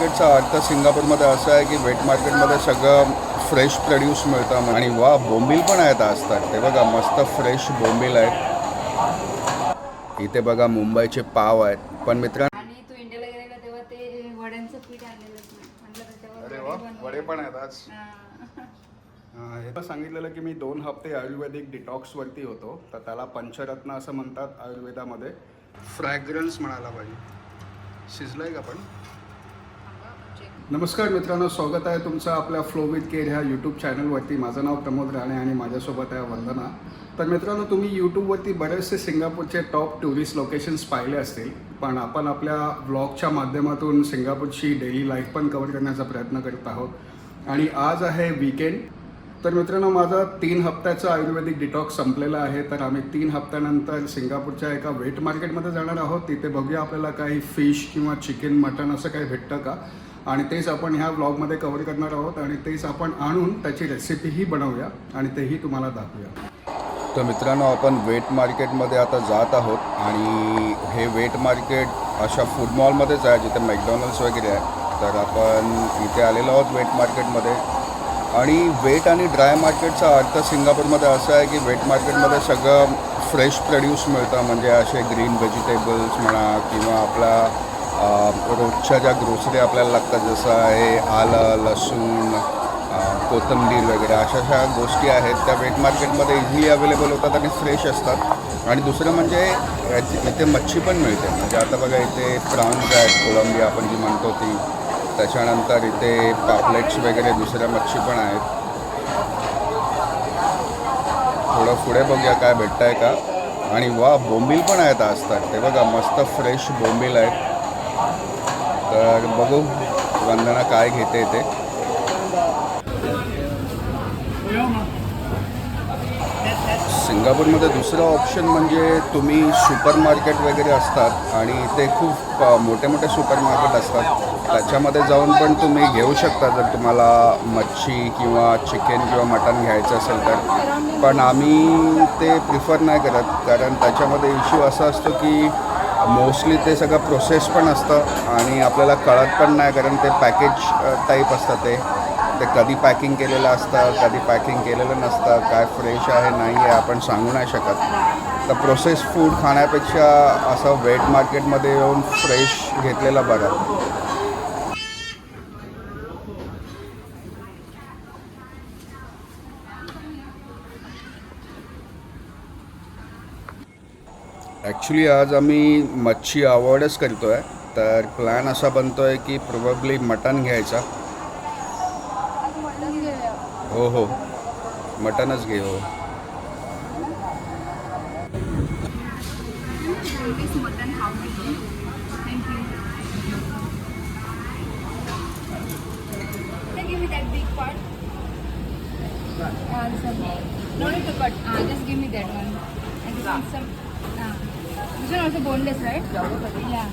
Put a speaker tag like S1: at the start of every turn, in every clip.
S1: मार्केटचा अर्थ सिंगापूरमध्ये असा आहे की वेट मार्केटमध्ये सगळं फ्रेश प्रोड्यूस मिळतं आणि वा बोंबील पण आहेत असतात ते बघा मस्त फ्रेश बोंबील आहेत. इथे बघा मुंबईचे पाव आहेत. पण मित्रांनो
S2: आणि तू इंडियाला गेलेला तेव्हा ते वड्यांचं पीठ आणलेलंच नाही. म्हटलं त्याच्यावर
S1: अरे
S2: वडे
S1: वा
S2: बनवूया.
S1: वडे पण आहेत आज.
S2: हा.
S1: हे सांगितलेलं की मी दोन हप्ते आयुर्वेदिक डिटॉक्सवरती होतो. तर त्याला पंचरत्न असं म्हणतात आयुर्वेदामध्ये. फ्रॅग्रन्स म्हणायला पाहिजे. शिजलंय का पण? नमस्कार मित्रांनो स्वागत आहे तुमचं आपल्या फ्लो विथ केअर ह्या यूट्यूब चॅनलवरती माझं नाव प्रमोद राणे आणि माझ्यासोबत आहे वंदना. तर मित्रांनो तुम्ही यूट्यूबवरती बरेचसे सिंगापूरचे टॉप टुरिस्ट लोकेशन्स पाहिले असतील पण आपण आपल्या ब्लॉगच्या माध्यमातून सिंगापूरची डेली लाईफ पण कवर करण्याचा प्रयत्न करत आहोत. आणि आज आहे वीकेंड तर मित्रांनो माझा तीन हप्त्याचं आयुर्वेदिक डिटॉक्स संपलेला आहे. तर आम्ही तीन हप्त्यानंतर सिंगापूरच्या एका वेट मार्केटमध्ये जाणार आहोत. तिथे बघूया आपल्याला काही फिश किंवा चिकन मटन असं काही भेटतं का? आणि तेच आपण ह्या ब्लॉगमध्ये कवर करणार आहोत आणि तेच आपण आणून त्याची रेसिपीही बनवूया आणि तेही तुम्हाला दाखवूया. तर मित्रांनो आपण वेट मार्केटमध्ये आता जात आहोत आणि हे वेट मार्केट अशा फूड मॉलमध्येच आहे जिथे मॅकडॉनल्ड्स वगैरे आहे. तर आपण इथे आलेलो आहोत वेट मार्केटमध्ये आणि वेट आणि ड्राय मार्केटचा अर्थ सिंगापूरमध्ये असा आहे की वेट मार्केटमध्ये सगळं फ्रेश प्रोड्यूस मिळतं. म्हणजे असे ग्रीन व्हेजिटेबल्स म्हणा किंवा आपला रोजच्या ज्या ग्रोसरी आपल्याला लागतात जसं आहे आलं लसूण कोथंबीर कोथिंबीर वगैरे अशा अशा गोष्टी आहेत त्या वेट मार्केटमध्ये इझिली अवेलेबल होतात आणि फ्रेश असतात. आणि दुसरं म्हणजे इथे मच्छी पण मिळते. म्हणजे आता बघा इथे प्रॉन्स आहेत कोळंबी आपण जी म्हणतो ती त्याच्यानंतर इथे पापलेट्स वगैरे दुसऱ्या मच्छी पण आहेत. थोडं पुढे बघूया काय भेटतं आहे का. आणि वा बोंबील पण आहेत असतात ते बघा मस्त फ्रेश बोंबील आहेत. तर बघू वंदना काय घेते ते सिंगापूरमध्ये दुसरं ऑप्शन म्हणजे तुम्ही सुपर मार्केट वगैरे असतात आणि ते खूप मोठे मोठे सुपर मार्केट असतात. त्याच्यामध्ये जाऊन पण तुम्ही घेऊ शकता जर तुम्हाला मच्छी किंवा चिकन किंवा मटण घ्यायचं असेल तर. पण आम्ही ते प्रिफर नाही करत कारण त्याच्यामध्ये इश्यू असा असतो की मोस्टली ते सगळं प्रोसेस पण असतं आणि आपल्याला कळत पण नाही कारण ते पॅकेज टाईप असतं ते. ते कधी पॅकिंग केलेलं असतं कधी पॅकिंग केलेलं नसतं काय फ्रेश आहे नाही आहे आपण सांगू नाही शकत. तर प्रोसेस फूड खाण्यापेक्षा असं वेट मार्केटमध्ये येऊन फ्रेश घेतलेलं बरं. ॲक्च्युली आज आम्ही मच्छी अवॉइडच करतो आहे तर प्लॅन असा बनतो आहे की प्रोबेबली मटन घ्यायचा. हो हो. मटनच घे हो.
S2: This one also boneless, right? Yeah.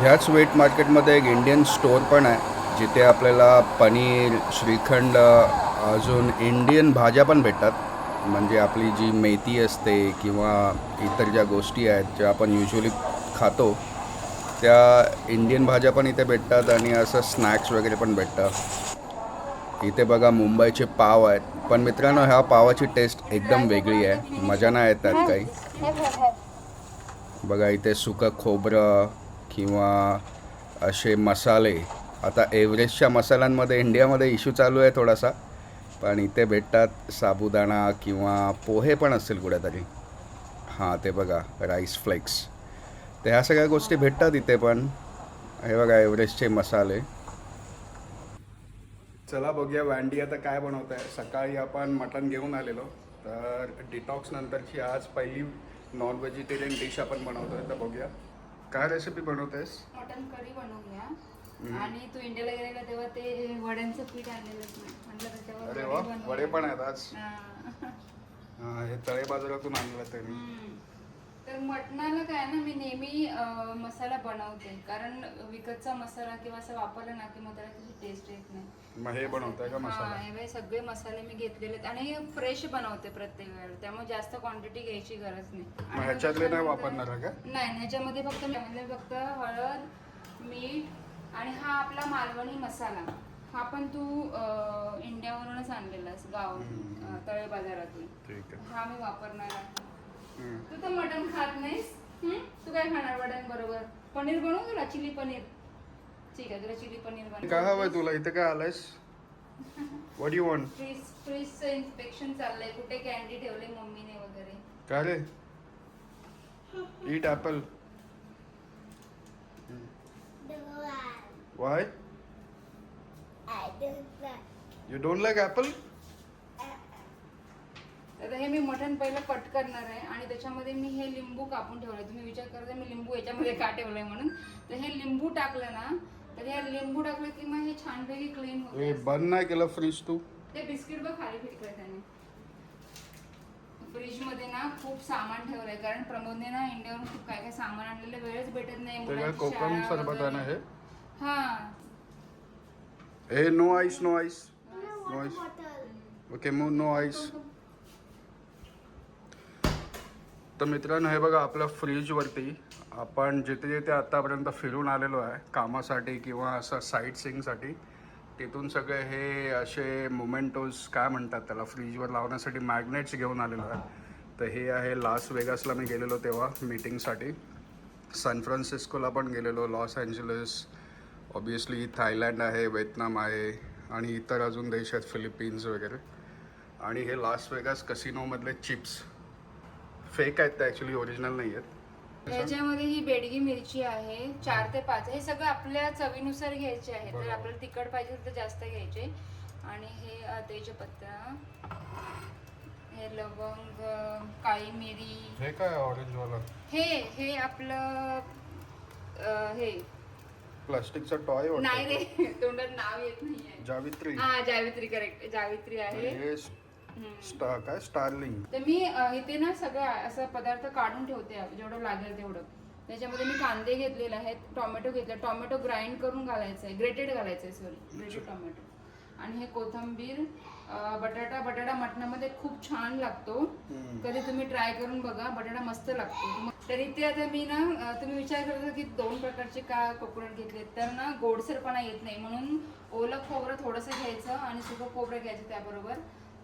S1: ह्याच वेट मार्केटमध्ये एक इंडियन स्टोअर पण आहे जिथे आपल्याला पनीर श्रीखंड अजून इंडियन भाज्या पण भेटतात म्हणजे आपली जी मेथी असते किंवा इतर ज्या गोष्टी आहेत ज्या आपण युजली खातो त्या इंडियन भाज्या पण इथे भेटतात आणि असं स्नॅक्स वगैरे पण भेटतं इथे बघा मुंबईचे पाव आहेत. पण मित्रांनो ह्या पावाची टेस्ट एकदम वेगळी आहे. मजा नाही येतात काही. बघा इथे सुकं खोबरं किंवा असे मसाले. आता एव्हरेस्टच्या मसाल्यांमध्ये इंडियामध्ये इश्यू चालू आहे थोडासा. पण इथे भेटतात साबुदाणा किंवा पोहे पण असतील कुठेतरी. हां ते बघा राईस फ्लेक्स तर ह्या सगळ्या गोष्टी भेटतात इथे पण. हे बघा एव्हरेस्टचे मसाले. चला बघूया वँडी आता काय बनवत आहे सकाळी आपण मटण घेऊन आलेलो. तर डिटॉक्स नंतरची आज पहिली नॉन व्हेजिटेरियन डिश आपण बनवतोय तर बघूया. काय रेसिपी बनवतेस?
S2: मटन करी बनवूया. आणि तू इंडियाला गेलेला तेव्हा ते वड्यांचं पीठ त्याच्यावर
S1: अरे वा. वडे पण आहेत आज.
S2: हा.
S1: तळे बाजारातून आणलं त्यांनी
S2: हम्म. तर मटणाला काय ना मी नेहमी मसाला बनवते. कारण विकतचा मसाला किंवा असं वापरला ना की मग त्याला त्याची टेस्ट येत नाही.
S1: मग हे बनवताय का
S2: हा,
S1: मसाला?
S2: हे सगळे मसाले मी घेतलेले आहेत. आणि फ्रेश बनवते प्रत्येक वेळेला. त्यामुळे जास्त क्वांटिटी घ्यायची गरज नाही.
S1: मग
S2: आणि
S1: ह्याच्यातले नाही वापरणार आहे का?
S2: नाही ह्याच्यामध्ये फक्त ह्यामध्ये फक्त हळद मीठ आणि हा आपला मालवणी मसाला. हा पण तू अं, इंडियावरूनच आणलेलास गाव
S1: हम्म.
S2: अं, तळे बाजारातून.
S1: ठीक आहे.
S2: हा मी वापरणार आहे. तू तर मटण खात नाहीस. हम्म? तू काय खाणार मटण बरोबर? पनीर बनवू तुला? चिली पनीर. ठीक आहे तुला चिली पनीर बनव
S1: काय हवंय तुला? इथे काय आलंयस? व्हॉट यू वॉन्ट
S2: फ्रीज फ्रीजचं इन्स्पेक्शन चाललंय. कुठे कॅन्डी ठेवले मम्मीने वगैरे?
S1: काय रे? Eat apple why you don't like apple
S2: आता हे मी मटण पहिलं कट करणार आहे आणि त्याच्यामध्ये मी हे लिंबू कापून ठेवलंय. तुम्ही विचार करता मी लिंबू याच्यामध्ये का ठेवलंय म्हणून? तर हे लिंबू टाकलं ना तर हे लिंबू टाकलं की मग हे छानपैकी क्लीन होते
S1: बंद नाही केलं फ्रीज तू?
S2: ते बिस्किट बघ खाली फेकलंय त्याने. फ्रीजमध्ये ना खूप सामान ठेवलंय कारण प्रमोदने ना इंडियावरून खूप काय काय सामान आणलेलं वेळच भेटत नाही
S1: कोकम सरबत आहे? ना हे.
S2: हा
S1: हे no ice no ice no ice okay मग नो आईस तर मित्रांनो हे बघा आपल्या फ्रीजवरती आपण जिथे जिथे आत्तापर्यंत फिरून आलेलो आहे कामासाठी किंवा असं साईट सिंगसाठी तिथून सगळे हे असे मोमेंटोज काय म्हणतात त्याला फ्रीजवर लावण्यासाठी मॅग्नेट्स घेऊन आलेलो आहे. तर हे आहे लास वेगासला मी गेलेलो तेव्हा मीटिंगसाठी सॅन फ्रान्सिस्कोला पण गेलेलो लॉस एंजलस ऑब्वियसली थायलँड आहे व्हिएतनाम आहे आणि इतर अजून देश आहेत फिलिपिन्स वगैरे. आणि हे लास वेगास कसिनोमधले चिप्स फेक आहेत ते ॲक्च्युली ओरिजिनल नाही आहेत.
S2: याच्यामध्ये ही बेडगी मिरची आहे चार ते पाच हे सगळं आपल्या चवीनुसार घ्यायचे आहे तर. आपल्याला तिखट पाहिजे तर जास्त घ्यायचे. आणि हे तेजपत्ता हे लवंग काळी मिरी.
S1: हे काय ऑरेंजवाला
S2: हे हे आपलं हे.
S1: प्लास्टिकचा टॉय
S2: नाही रे तोंडात नाव येत नाहीये.
S1: जावित्री.
S2: हा जावित्री करेक्ट जावित्री आहे.
S1: हे
S2: हम्म.
S1: स्टा काय? स्टारलिंग
S2: तर मी अ, इथे ना सगळं असं पदार्थ काढून ठेवते जेवढं लागेल तेवढं. त्याच्यामध्ये मी कांदे घेतलेले आहेत टोमॅटो घेतले. टोमॅटो ग्राइंड करून घालायचं आहे ग्रेटेड घालायचं आहे सॉरी ग्रेटेड टोमॅटो. आणि हे कोथंबीर अ, बटाटा बटाटा मटणामध्ये खूप छान लागतो. कधी तुम्ही ट्राय करून बघा बटाटा मस्त लागतो. तर इथे आता मी ना अ, तुम्ही विचार करता की दोन प्रकारचे का कोकोनट घेतले? तर ना गोडसरपणा येत नाही. म्हणून ओलं खोबरं थोडंसं घ्यायचं आणि सुकं खोबरं घ्यायचं त्याबरोबर.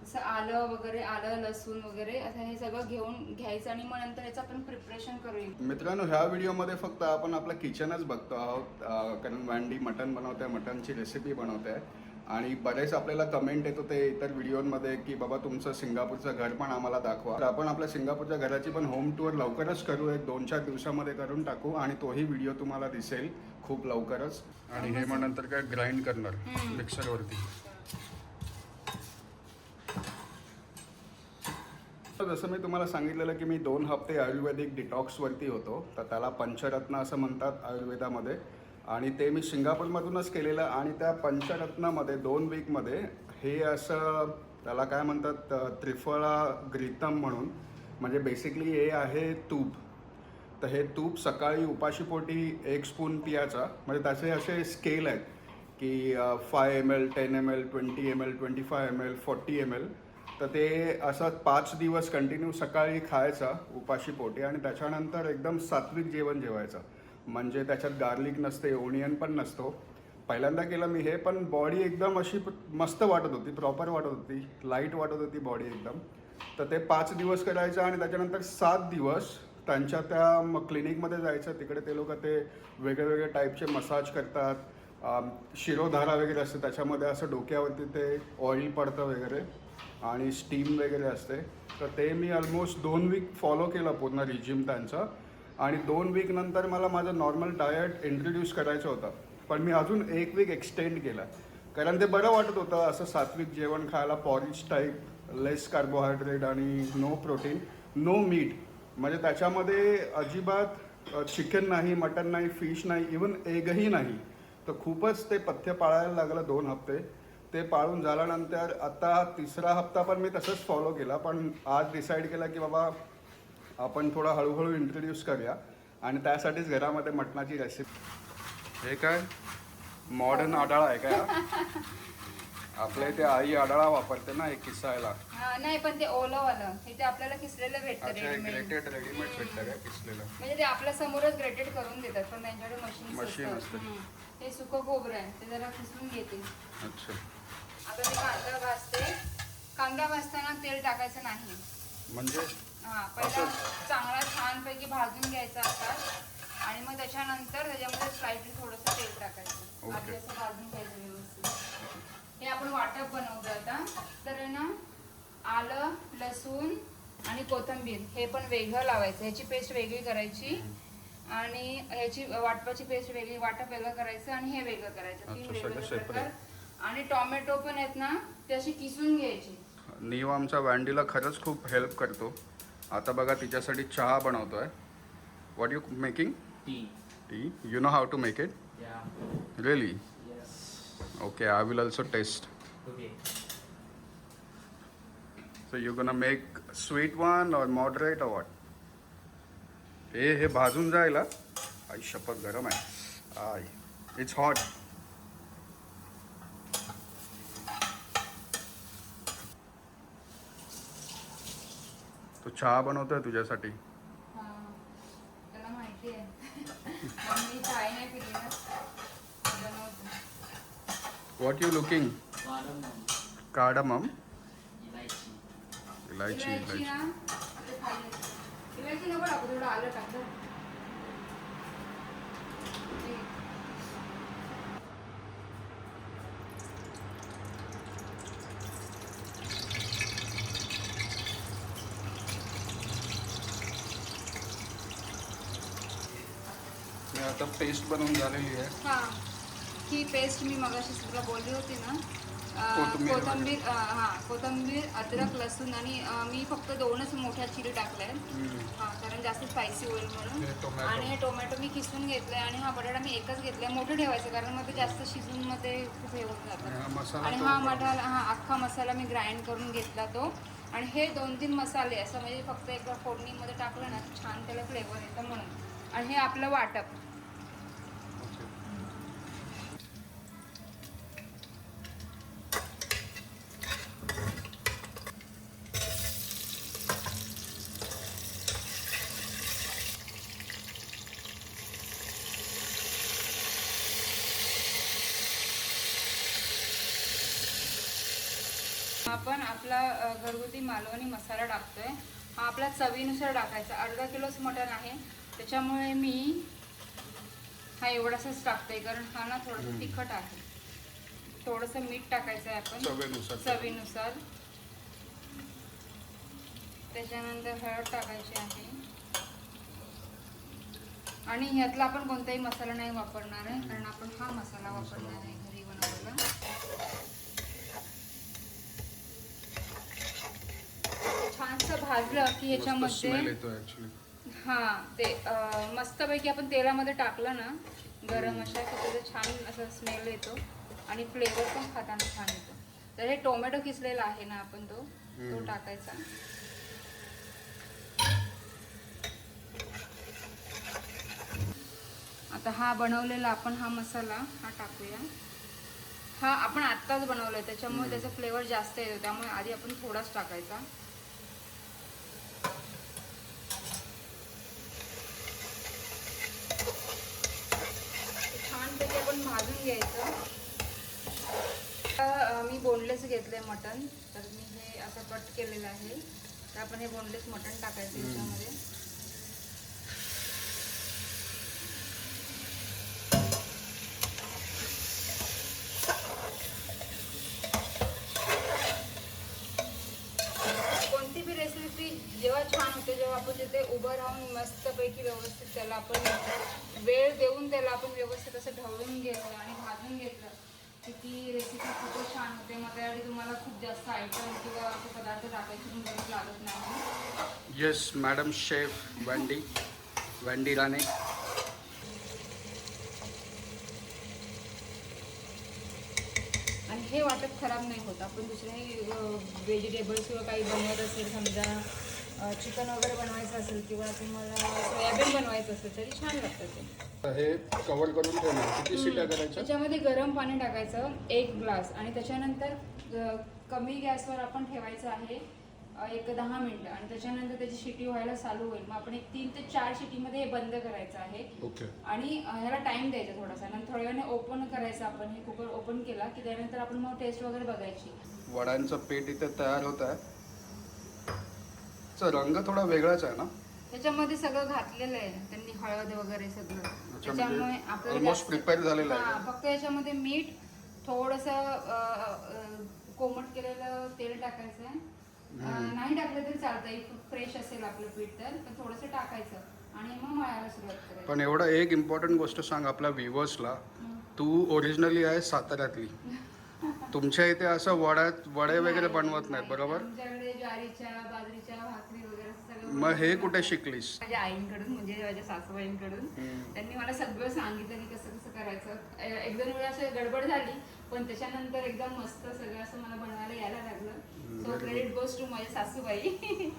S2: जसं आलं वगैरे आलं लसूण वगैरे असं हे सगळं घेऊन घ्यायचं आणि मग नंतर याचं आपण प्रिपरेशन करूया.
S1: मित्रांनो ह्या व्हिडिओमध्ये फक्त आपण आपलं किचनच बघतो आहोत. अं, कारण वांडी मटण बनवत आहे मटणची रेसिपी बनवत आहे आणि बरेच आपल्याला कमेंट येतो ते इतर व्हिडिओमध्ये की बाबा तुमचं सिंगापूरचं घर पण आम्हाला दाखवा. तर आपण आपल्या सिंगापूरच्या घराची पण होम टूर लवकरच करू एक दोन चार दिवसामध्ये करून टाकू. आणि तोही व्हिडिओ तुम्हाला दिसेल खूप लवकरच. आणि हे मग नंतर काय ग्राइंड करणार. मिक्सरवरती तर जसं मी तुम्हाला सांगितलेलं की मी दोन हप्ते आयुर्वेदिक डिटॉक्सवरती होतो तर त्याला पंचरत्न असं म्हणतात आयुर्वेदामध्ये. आणि ते मी सिंगापूरमधूनच केलेलं आणि त्या पंचरत्नामध्ये दोन वीकमध्ये हे असं त्याला काय म्हणतात त्रिफळा ग्रीतम म्हणून म्हणजे बेसिकली हे आहे तूप. तर हे तूप सकाळी उपाशीपोटी एक स्पून पियाचा म्हणजे त्याचे असे स्केल आहेत की five M L ten M L twenty M L twenty five M L forty M L तर ते असं पाच दिवस कंटिन्यू सकाळी खायचा उपाशीपोटी आणि त्याच्यानंतर एकदम सात्विक जेवण जेवायचं. म्हणजे त्याच्यात गार्लिक नसते ओनियन पण नसतो. पहिल्यांदा केलं मी हे पण बॉडी एकदम अशी मस्त वाटत होती प्रॉपर वाटत होती लाइट वाटत होती बॉडी एकदम. तर ते पाच दिवस करायचं आणि त्याच्यानंतर सात दिवस त्यांच्या त्या म क्लिनिकमध्ये जायचं. तिकडे ते लोक ते वेगळे वेगळे टाईपचे मसाज करतात. शिरोधारा वगैरे असते त्याच्यामध्ये असं डोक्यावरती ते ऑइल पडतं वगैरे. आणि स्टीम वगैरे असते. तर ते मी ऑलमोस्ट दोन वीक फॉलो केलं पूर्ण रिजिम त्यांचं. आणि दोन वीक नंतर मला माझं नॉर्मल डायट इंट्रोड्यूस करायचं होतं. पण मी अजून एक वीक एक्सटेंड केला. कारण ते बरं वाटत होतं असं सात्विक जेवण खायला पॉरिज टाईप लेस कार्बोहायड्रेट आणि नो प्रोटीन नो मीट म्हणजे त्याच्यामध्ये अजिबात चिकन नाही मटन नाही फिश नाही इवन एगही नाही. तर खूपच ते पथ्य पाळायला लागलं दोन हप्ते ते पाळून झाल्यानंतर आता तिसरा हप्ता पण मी तसंच फॉलो केला पण आज डिसाईड केला की बाबा आपण थोडा हळूहळू इंट्रोड्यूस करूया आणि त्यासाठीच घरामध्ये मटणाची रेसिपी हे काय? मॉडर्न आडाळा आहे काय हा? आपल्या इथे आई आडाळा वापरते ना हे किसायला.
S2: हा, नाही पण ते ओलं वालं हे ते आपल्याला किसलेलं भेटतं
S1: ग्रेटेड रेडीमेड भेटतं काय किसलेलं.
S2: म्हणजे ते आपल्या समोरच ग्रेटेड करून देतात पण त्यांच्याकडे मशीन
S1: Machine असतं.
S2: हे. सुकं खोबरं आहे ते जरा किसून घेते.
S1: अच्छा.
S2: आता मी कांदा भाजते कांदा भाजताना तेल टाकायचं नाही.
S1: म्हणजे?
S2: हा पहिला चांगला छानपैकी भाजून घ्यायचा असा आणि मग त्याच्यानंतर त्याच्यामध्ये स्लाइटली थोडंसं तेल टाकायचं. आधी असं भाजून घ्यायचं व्यवस्थित. हे आपण वाटप बनवतो आता. तर ना आलं लसूण आणि कोथिंबीर हे पण वेगळं लावायचं. ह्याची पेस्ट वेगळी करायची. आणि ह्याची वाटपाची पेस्ट वेगळी वाटप वेगळं करायचं आणि हे वेगळं करायचं. तीन वेगवेगळे. प्रकार आणि टोमॅटो पण आहेत ना ते अशी किसून घ्यायची.
S1: नीव आमचा वॅन्डीला खरंच खूप हेल्प करतो. आता बघा तिच्यासाठी चहा बनवतोय. What you making
S3: Tea.
S1: Tea you know how to make it. Really. Okay I will also taste. So you gonna make sweet one or moderate or what हे हे भाजून जायला. आई शपथ गरम आहे. आय इट्स हॉट तो चहा बनवतोय तुझ्यासाठी
S2: हा. त्याला माहिती आहे पण मी चाय नाही पिली ना बनवतो
S1: what you looking
S3: Cardamom.
S1: Cardamom
S3: Elaichi.
S1: इलायची
S2: इलायची
S1: इलायची
S2: ना ते खाली असते. इलायची नको टाकू थोडं आलं टाक बरं. ते-
S1: आता पेस्ट बनवून झालेली आहे.
S2: हा. ही पेस्ट मी मगाशी तुला बोलली होती ना.
S1: कोथिंबीर
S2: कोथिंबीर हा कोथिंबीर अद्रक लसूण आणि अं, मी फक्त दोनच मोठ्या चिरी टाकल्या. हा कारण जास्त स्पायसी होईल
S1: हे
S2: म्हणून
S1: टोमॅटो.
S2: आणि हे टोमॅटो मी किसून घेतलाय आणि हा बटाटा मी एकच घेतलाय. मोठं ठेवायचं कारण मग ते जास्त शिजून मग ते खूप हे होत
S1: आणि हा
S2: जातं
S1: मसाला
S2: आणि
S1: तो
S2: हा. मटाला हा अख्खा मसाला मी ग्राइंड करून घेतला तो. आणि हे दोन तीन मसाले असं म्हणजे फक्त एकदा फोडणीमध्ये टाकलं ना छान त्याला फ्लेवर येतं म्हणून. आणि हे आपलं वाटप. आपण आपला घरगुती मालवणी मसाला टाकतोय. हा आपला चवीनुसार टाकायचा. अर्धा किलोच मटण आहे. त्याच्यामुळे मी हा एवढासाच टाकतोय कारण हा ना थोडासा. तिखट आहे. थोडंसं मीठ टाकायचं आहे आपण.
S1: चवीनुसार
S2: चवीनुसार. त्याच्यानंतर हळद टाकायची आहे. आणि ह्यातला आपण कोणताही मसाला नाही वापरणार आहे कारण आपण हा मसाला वापरणार आहे घरी बनवलेला छानसं भाजलं की ह्याच्यामध्ये हा ते मस्तपैकी आपण तेलामध्ये टाकलं ना गरम अशा की त्याचं छान असं स्मेल येतो. आणि फ्लेवर पण खाताना छान येतो. तर हे टोमॅटो किसलेला आहे ना आपण तो तो. टाकायचा. आता हा बनवलेला आपण हा मसाला हा टाकूया. हा आपण आत्ताच बनवलाय त्याच्यामुळे त्याचा फ्लेवर जास्त येतो. त्यामुळे आधी आपण थोडाच टाकायचा छानपैकी आपण भाजून घ्यायचं. मी बोनलेस घेतलंय मटन तर मी हे असं कट केलेलं आहे. तर आपण हे बोनलेस मटन टाकायचं. याच्यामध्ये. कोणती बी रेसिपी जेव्हा छान होते जेव्हा आपण तिथे उभं राहून मस्तपैकी व्यवस्थित त्याला आपण वेळ देऊन त्याला आपण व्यवस्थित असं ढवळून घेतलं आणि घेतलं की ती रेसिपी खूपच छान होते. मग त्यासाठी तुम्हाला खूप जास्त आयटम किंवा असे पदार्थ टाकायची गरज लागत नाही
S1: yes madam chef Wendy Wendy Rane
S2: आणि हे वाटप खराब नाही होत. आपण दुसरे व्हेजिटेबल्स किंवा काही बनवत असेल समजा चिकन वगैरे बनवायचं असेल किंवा तुम्हाला सोयाबीन बनवायचं असेल तरी छान लागतं ते.
S1: हे कव्हर करून ठेवणार. किती शिट्या करायच्या
S2: त्याच्यामध्ये गरम पाणी टाकायचं एक ग्लास. आणि त्याच्यानंतर ग- कमी गॅसवर आपण ठेवायचं आहे अ, एक दहा मिनिटं. आणि त्याच्यानंतर त्याची शिटी व्हायला चालू होईल. मग आपण एक तीन ते चार शिटीमध्ये हे बंद करायचं आहे.
S1: ओके.
S2: आणि अ, ह्याला टाइम द्यायचा थोडासा. नंतर थोड्या वेळाने ओपन करायचं आपण. हे कुकर ओपन केला की त्यानंतर आपण मग टेस्ट वगैरे बघायची.
S1: वड्यांचं पीठ इथे तयार होत आहे. चा रंग थोडा वेगळाच आहे ना?
S2: त्याच्यामध्ये सगळं घातलेलं आहे. त्यांनी हळद वगैरे सगळं.
S1: म्हणजे
S2: त्याच्यामुळे आपल्याला
S1: ऑलमोस्ट
S2: जास्त-
S1: प्रिपेअर झालेलं
S2: हा,
S1: आहे
S2: फक्त याच्यामध्ये मीठ थोडस कोमट केलेलं तेल टाकायचं. आहे अं, नाही टाकलं तरी चालतंय फ्रेश असेल आपलं पीठ तर पण थोडंसं टाकायचं आणि मग मळायला सुरुवात करायची.
S1: पण एवढं एक इम्पॉर्टंट गोष्ट सांग आपल्या व्ह्युअर्सला तू ओरिजिनली आहे साताऱ्यातली. तुमच्या इथे असं वड्यात वडे वगैरे बनवत नाहीत बरोबर?
S2: आमच्याकडे ज्वारीच्या बाजरीच्या भाकरी वगैरे सगळं
S1: मग हे. कुठे शिकलीस?
S2: माझ्या आईंकडून म्हणजे माझ्या सासूबाईंकडून. त्यांनी मला सगळं सांगितलं की कसं कसं करायचं. ए- एक दोन वेळा असं गडबड झाली पण त्याच्यानंतर एकदम मस्त सगळं असं मला बनवायला यायला लागलं. सो क्रेडिट गोज टू माझ्या सासूबाई.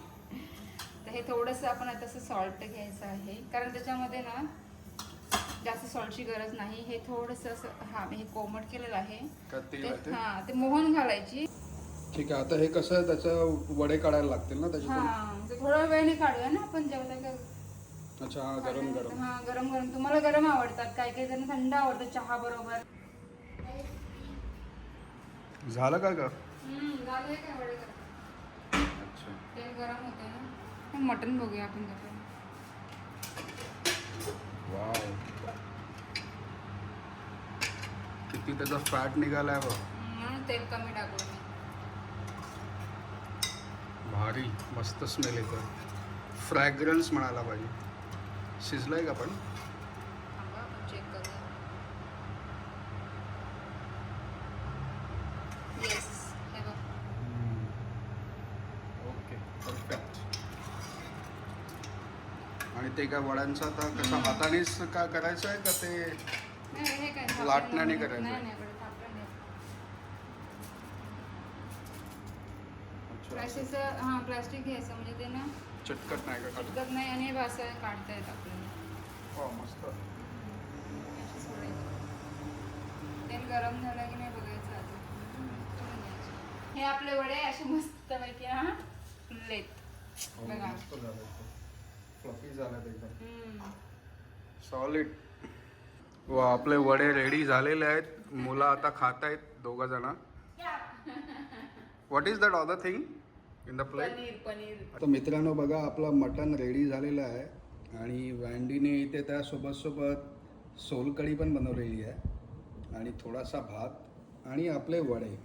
S2: तर हे थोडंसं आपण आता असं सॉल्ट घ्यायचं आहे. कारण त्याच्यामध्ये ना जास्त सॉल्टची गरज नाही. हे थोडंसं असं हा हे कोमट केलेलं आहे.
S1: का तेल
S2: ते-
S1: आहे ते?
S2: हा ते मोहन घालायची.
S1: ठीक आहे आता हे कसं त्याचं वडे काढायला लागतील ना त्याच्यातून?
S2: हा ते थोड्या वेळाने काढूया ना आपण जेवढा का
S1: अच्छा हा गरम गरम.
S2: हा गरम गरम. तुम्हाला गरम आवडतात काही काही जण थंड आवडतं चहा बरोबर.
S1: झालं का ग?
S2: झालंय काय वडे करा.
S1: अच्छा.
S2: तेल गरम होते ना. हे मटन बघूया आपण त्याच्यात.
S1: वाव. किती त्याचा फॅट निघालाय बघ.
S2: म्हणून तेल कमी टाकू मी
S1: भारी मस्त स्मेल येतो फ्रॅग्रन्स म्हणायला पाहिजे. शिजलंय का पण?
S2: थांबा आपण चेक करूया. येस हे बघ.
S1: ओके परफेक्ट आणि ते काय वड्यांचं आता कसं हातानेच का करायचं आहे का ते?
S2: नाही हे
S1: लाटण्याने
S2: नाही.
S1: करायचं.
S2: नाही नाही बरं, थापलं नाही.
S1: अच्छा,
S2: प्लास्टिकचं हां प्लास्टिक घ्यायचं म्हणजे ते ना
S1: चिटकट नाही का
S2: नाही आणि हे असं काढता येत आपल्याला
S1: वा, मस्त
S2: अशी सोडायची. तेल गरम झालं की नाही बघायचं आता. हे आपले वडे असे मस्त पैकी
S1: हो,
S2: बघा.
S1: मस्त झालं फ्लफी झालं एकदम
S2: हम्म.
S1: सॉलिड व आपले वडे रेडी झालेले आहेत. मुलं आता खात आहेत दोघं जण what is that other thing in the plate
S2: paneer paneer.
S1: तर मित्रांनो बघा आपलं मटण रेडी झालेलं आहे. आणि वँडीने इथे त्यासोबत सोबत सोलकढी पण बनवलेली आहे. आणि थोडासा भात आणि आपले वडे.